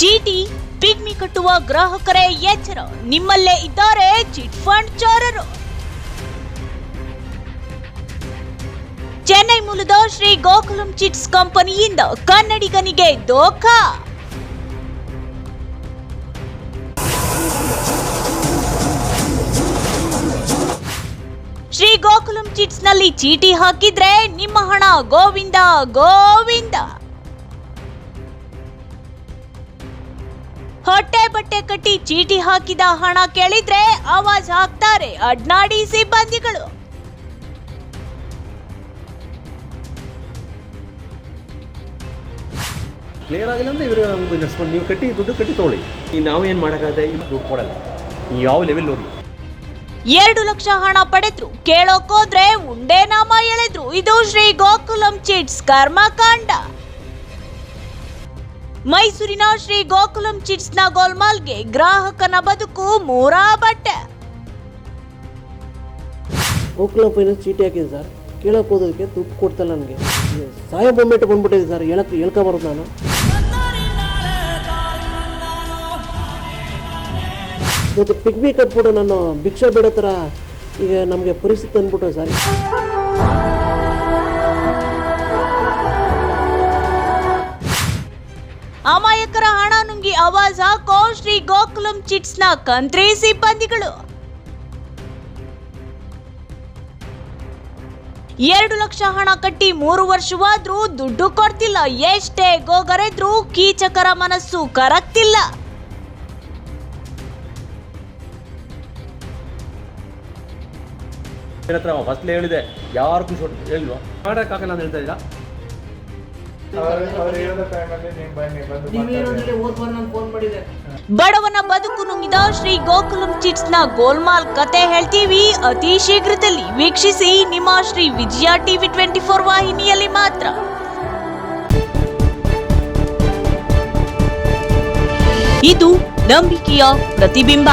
ಚೀಟಿ ಪಿಗ್ಮಿ ಕಟ್ಟುವ ಗ್ರಾಹಕರೇ ಎಚ್ಚರ. ನಿಮ್ಮಲ್ಲೇ ಇದ್ದಾರೆ ಚಿಟ್ ಫಂಡ್ ಚೋರರು. ಚೆನ್ನೈ ಮೂಲದ ಶ್ರೀ ಗೋಕುಲಂ ಚಿಟ್ಸ್ ಕಂಪನಿಯಿಂದ ಕನ್ನಡಿಗನಿಗೆ ದೋಖಾ ಶ್ರೀ ಗೋಕುಲಂ ಚಿಟ್ಸ್ನಲ್ಲಿ ಚೀಟಿ ಹಾಕಿದ್ರೆ ನಿಮ್ಮ ಹಣ ಗೋವಿಂದ ಗೋವಿಂದ. ಹೊಟ್ಟೆ ಬಟ್ಟೆ ಕಟ್ಟಿ ಚೀಟಿ ಹಾಕಿದ ಹಣ ಕೇಳಿದ್ರೆ ಆವಾಜ್ ಹಾಕ್ತಾರೆ ಅಡ್ನಾಡಿ ಸಿಬ್ಬಂದಿಗಳು. ಕ್ಲಿಯರ್ ಆಗಿಲ್ಲ ಅಂದ್ರೆ ಇವರು ನಮ್ಗೆ ನೀವು ಕಟ್ಟಿ ದುಡ್ಡು ಕಟ್ಟಿ ತೊಗೊಳ್ಳಿ. ಈಗ ನಾವು ಏನು ಮಾಡೋಕ್ಕಾಗತ್ತೆ ಇಲ್ಲಿ ದುಡ್ಡು ಕೊಡಲ್ಲ. ನೀವು ಯಾವ ಲೆವೆಲ್ ಹೋಗಿ? ಎರಡು ಲಕ್ಷ ಹಣ ಪಡೆದ್ರು. ಕೇಳೋಕೋದ್ರೆ ಉಂಡೆ ನಾಮ ಎಳೆದ್ರು. ಇದು ಶ್ರೀ ಗೋಕುಲಂ ಚಿಟ್ಸ್ ಕರ್ಮಕಾಂಡ. ಮೈಸೂರಿನ ಶ್ರೀ ಗೋಕುಲಂ ಚಿಟ್ಸ್ನ ಗೋಲ್ಮಾಲ್ಗೆ ಗ್ರಾಹಕನ ಬದುಕು ಮೂರಾ ಬಟ್ಟೆ. ಗೋಕುಲ ಫೈನಾನ್ಸ್ ಚೀಟಿ ಹಾಕಿದೆ ಸರ್. ಕೇಳಕ್ಕೆ ಹೋದೋದಕ್ಕೆ ದುಡ್ಡು ಕೊಡ್ತಲ್ಲ ನನಗೆ. ಸಾಯೋ ಮೊಮೆಂಟ್ ಬಂದ್ಬಿಟ್ಟಿದೆ ಸರ್. ಹೇಳಕ್ಕೆ ಹೇಳ್ಕೊಬಾರ್ದು ನಾನು. ಮತ್ತು ಪಿಗ್ಮಿ ಕಟ್ಬಿಟ್ಟು ನಾನು ಭಿಕ್ಷೆ ಬಿಡೋ ಥರ ಈಗ ನಮಗೆ ಪರಿಸ್ಥಿತಿ ಅಂದ್ಬಿಟ್ಟು ಸರ್. ಶ್ರೀ ಗೋಕುಲಂ ಚಿಟ್ಸ್ನ ಕಂತ್ರಿ ಸಿಬ್ಬಂದಿಗಳು. ಎರಡು ಲಕ್ಷ ಹಣ ಕಟ್ಟಿ ಮೂರು ವರ್ಷವಾದ್ರೂ ದುಡ್ಡು ಕೊಡ್ತಿಲ್ಲ. ಎಷ್ಟೇ ಗೋಗರೆದ್ರೂ ಕೀಚಕರ ಮನಸ್ಸು ಕರಕ್ತಿಲ್ಲ ನನ್ನ ಹತ್ರ ಫಸ್ಟ್ಲೇ ಹೇಳಿದೆ. ಯಾರು ಖುಷಿ ಹೇಳಿಲ್ವಾ? ಮಾಡೋಕ್ಕಾಗಲ್ಲ ಅಂತ ಹೇಳ್ತಾ ಇದ್ದೀರಾ? ಬಡವನ ಬದುಕು ನುಂಗಿದ ಶ್ರೀ ಗೋಕುಲಂ ಚಿಟ್ಸ್ನ ಗೋಲ್ಮಾಲ್ ಕತೆ ಹೇಳ್ತೀವಿ. ಅತಿ ಶೀಘ್ರದಲ್ಲಿ ವೀಕ್ಷಿಸಿ ನಿಮ್ಮ Shri Vijaya TV twenty four ವಾಹಿನಿಯಲ್ಲಿ ಮಾತ್ರ. ಇದು ನಂಬಿಕೆಯ ಪ್ರತಿಬಿಂಬ.